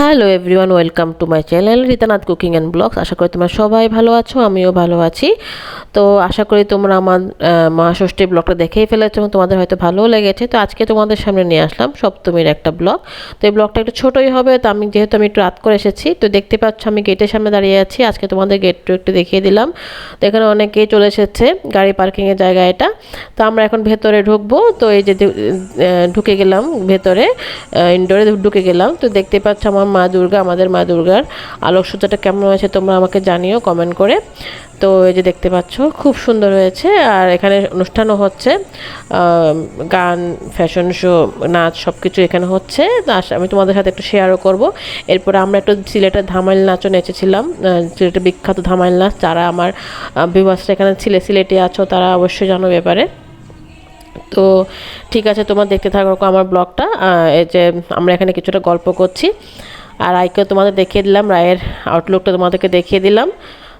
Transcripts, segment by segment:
Hello everyone welcome to my channel Ritanath cooking and blogs আশা করি তোমরা সবাই ভালো আছো আমিও ভালো আছি। তো আশা করি তোমরা আমার আহ, মা ষষ্ঠীর ব্লগটা দেখেই ফেলেছো এবং তোমাদের হয়তো ভালোও লেগেছে। তো আজকে তোমাদের সামনে নিয়ে আসলাম সপ্তমীর একটা ব্লগ। তো এই ব্লগটা একটু ছোটোই হবে তো আমি যেহেতু আমি একটু রাত করে এসেছি তো দেখতে পাচ্ছ আমি গেটের সামনে দাঁড়িয়ে আছি। আজকে তোমাদের গেটটা একটু দেখিয়ে দিলাম। তো এখানে অনেকেই চলে এসেছে গাড়ি পার্কিংয়ের জায়গা এটা। তো আমরা এখন ভেতরে ঢুকবো তো এই যে ঢুকে গেলাম ভেতরে ইনডোরে ঢুকে গেলাম। তো দেখতে পাচ্ছ আমার মা দুর্গা, আমাদের মা দুর্গার আলোকসজ্জাটা কেমন হয়েছে তোমরা আমাকে জানিও কমেন্ট করে। তো এই যে দেখতে পাচ্ছ, খুব সুন্দর হয়েছে। আর এখানে অনুষ্ঠানও হচ্ছে। গান ফ্যাশন শো নাচ সব কিছু এখানে হচ্ছে। আমি তোমাদের সাথে একটু শেয়ারও করব। এরপরে আমরা একটু সিলেটের ধামাইল নাচও নেচেছিলাম। সিলেটের বিখ্যাত ধামাইল নাচ। যারা আমার বিবাসটা এখানে ছিলে, সিলেটে আছো, তারা অবশ্যই জানো ব্যাপারে। তো ঠিক আছে, তোমার দেখতে থাকো আমার ব্লগটা। এই যে আমরা এখানে কিছুটা গল্প করছি। আর আইকে তোমাদের দেখিয়ে দিলাম, রায়ের আউটলুকটা তোমাদেরকে দেখিয়ে দিলাম।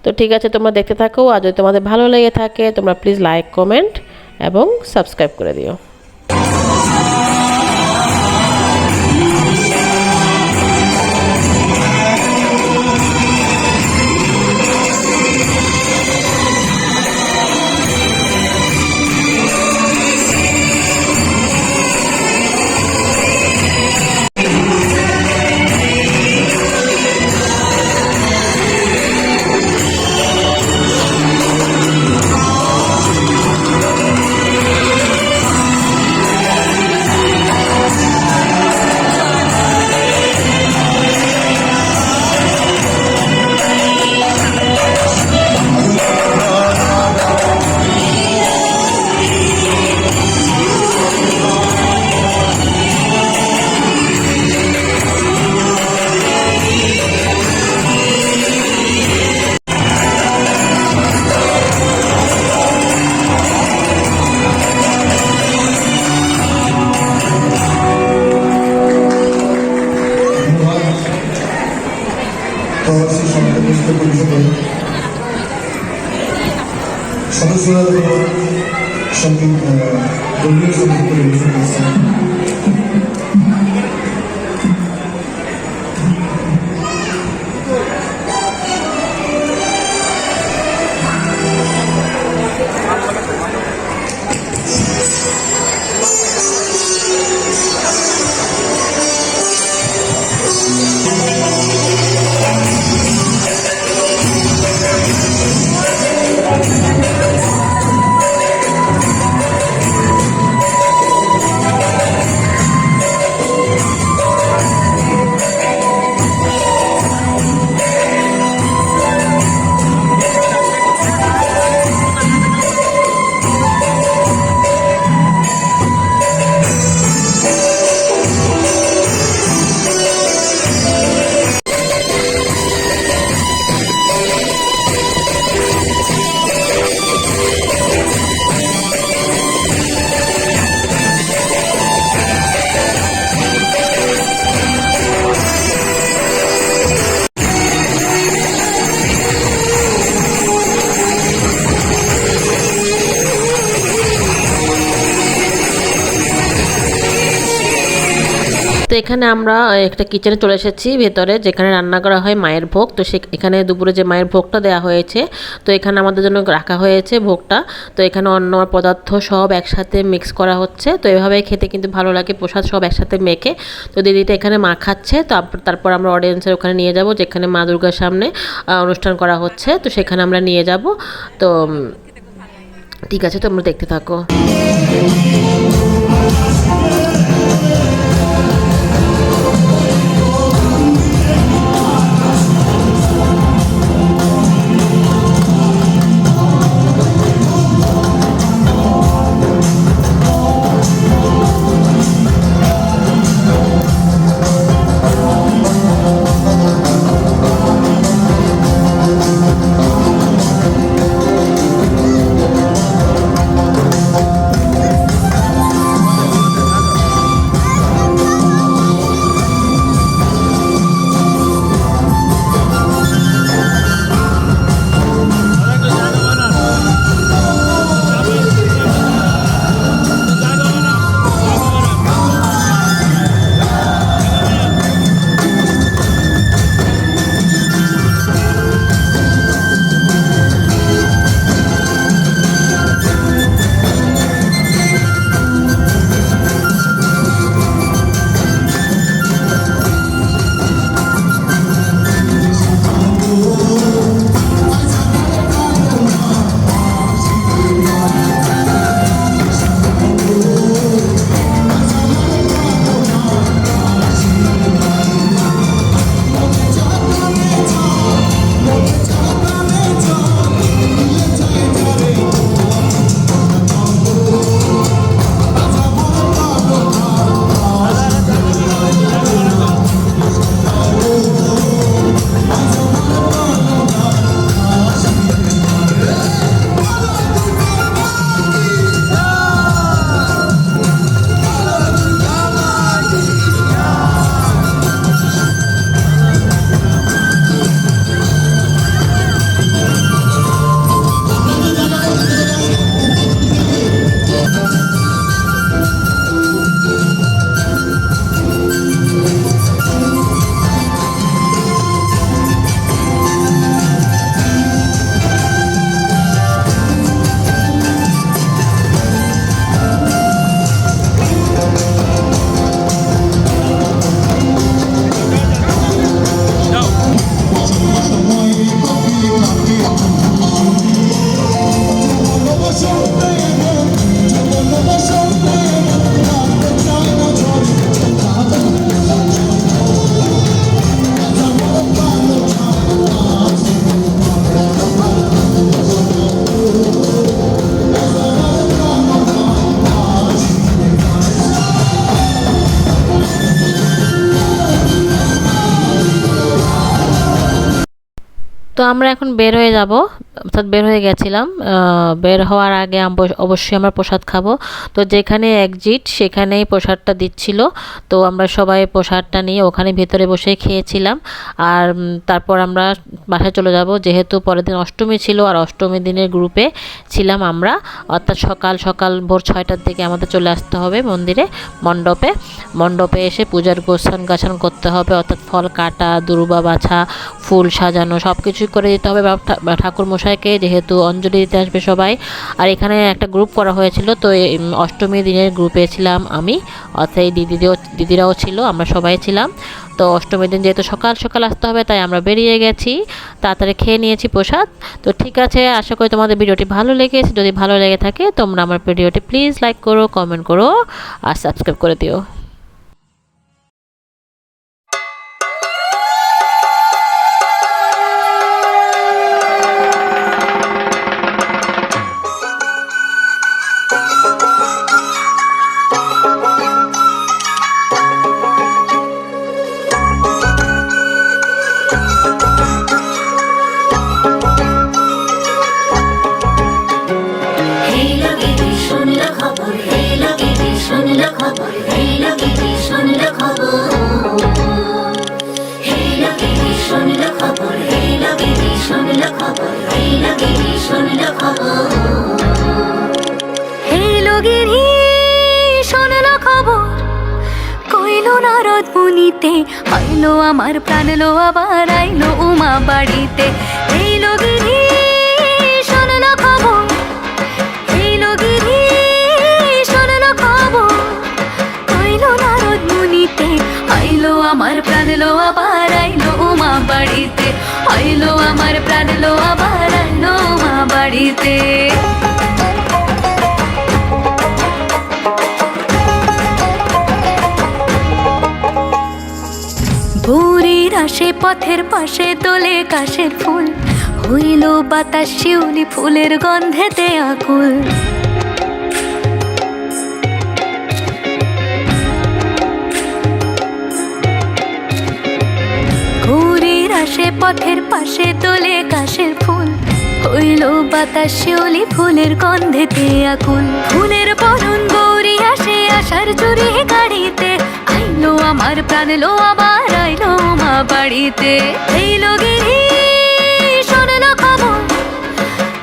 তো ঠিক আছে, তোমরা দেখতে থাকো। আর যদি তোমাদের ভালো লেগে থাকে, তোমরা প্লিজ লাইক কমেন্ট এবং সাবস্ক্রাইব করে দিও। shopping, uh, the news of the Korean এখানে আমরা একটা কিচেনে চলে এসেছি। ভেতরে যেখানে রান্না করা হয় মায়ের ভোগ। তো সে এখানে দুপুরে যে মায়ের ভোগটা দেওয়া হয়েছে, তো এখানে আমাদের জন্য রাখা হয়েছে ভোগটা। তো এখানে অন্য পদার্থ সব একসাথে মিক্স করা হচ্ছে। তো এভাবে খেতে কিন্তু ভালো লাগে, প্রসাদ সব একসাথে মেখে। তো দিদিটা এখানে মা খাচ্ছে। তো তারপর আমরা অডিয়েন্সের ওখানে নিয়ে যাব, যেখানে মা দুর্গার সামনে অনুষ্ঠান করা হচ্ছে। তো সেখানে আমরা নিয়ে যাব। তো ঠিক আছে, তোমরা দেখতে থাকো। তো আমরা এখন বের হয়ে যাব। অর্থাৎ বের হয়ে গেছিলাম বের হওয়ার আগে অবশ্যই আমরা প্রসাদ খাব। তো যেখানে একজিট সেখানেই প্রসাদটা দিচ্ছিল। তো আমরা সবাই প্রসাদটা নিয়ে ওখানে ভেতরে বসে খেয়েছিলাম। আর তারপর আমরা বাসায় চলে যাব। যেহেতু পরের দিন অষ্টমী ছিল আর অষ্টমী দিনের গ্রুপে ছিলাম আমরা। অর্থাৎ সকাল সকাল ভোর ছয়টার দিকে আমাদের চলে আসতে হবে মন্দিরে, মণ্ডপে। মণ্ডপে এসে পূজার গোছান গাছান করতে হবে। অর্থাৎ ফল কাটা, দুর্বা বাছা, ফুল সাজানো সব কিছুই করে দিতে হবে। বাপ ঠা- মশাইকে যেহেতু অঞ্জলি দিতে আসবে সবাই। আর এখানে একটা গ্রুপ করা হয়েছিল, তো অষ্টমী দিনের গ্রুপে ছিলাম আমি অর্থাৎ দিদিও দিদিরাও ছিল, আমরা সবাই ছিলাম। তো অষ্টমীর দিন যেহেতু সকাল সকাল আসতে হবে, তাই আমরা বেরিয়ে গেছি, তাড়াতাড়ি খেয়ে নিয়েছি প্রসাদ। তো ঠিক আছে, আশা করি তোমাদের ভিডিওটি ভালো লেগেছে, যদি ভালো লেগে থাকে তোমরা আমার ভিডিওটি প্লিজ লাইক করো কমেন্ট করো, আর সাবস্ক্রাইব করে দিও। হি শোনল খবর। কইল নারদ মুনিতে আইলো আমার প্রাণ লো, আবার আইলো উমা বাড়িতে। এই লগের হি শোনল খবর। এই লগের হি শোনল খবর। কইল নারদ মুনিতে আইলো আমার প্রাণ লো, আবার আইলো উমা বাড়িতে। আইলো আমার প্রাণ লো, আবার আইলো উমা বাড়িতে। আসে পথের পাশে তোলে কাশের ফুল। হইল বাতাস শিউলি ফুলের গন্ধেতে আকুল। ভোরের আসে, পথের পাশে তোলে কাশের ফুল। হইল বাতাস শিউলি ফুলের গন্ধেতে আকুল। ফুলের বরণ গৌরী আসে আসার চুরি গাড়িতে। আইলো আমার প্রাণ লো আবার আইলো মা বাড়িতে। এই লগেরি শোনলো খবর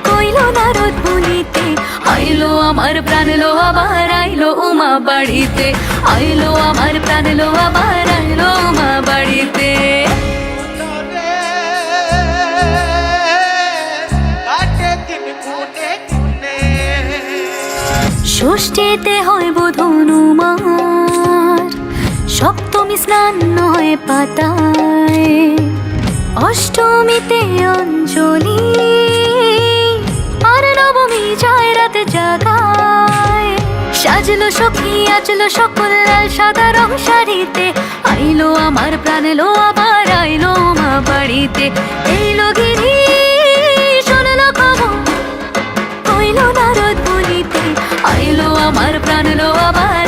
কইল নারদ মুনিতে আইলো আমার প্রাণ লো আবার আইলো উমা বাড়িতে। আইলো আমার প্রাণ লো আবার আইলো উমা বাড়িতে। ষষ্ঠীতে হয় বোধনুমার সপ্তমী স্নান নয় পাতায়। অষ্টমীতে অঞ্জলি, আর নবমী যায় রাত জাগায়। সাজলো সখী আজলো সকল লাল সাদা রং শাড়িতে। আইলো আমার প্রাণ লো আবার আইলো মা বাড়িতে। এই লগিরি শোনলো খবর, কইলো নারদ বলিতে। আইলো আমার প্রাণ লো আবার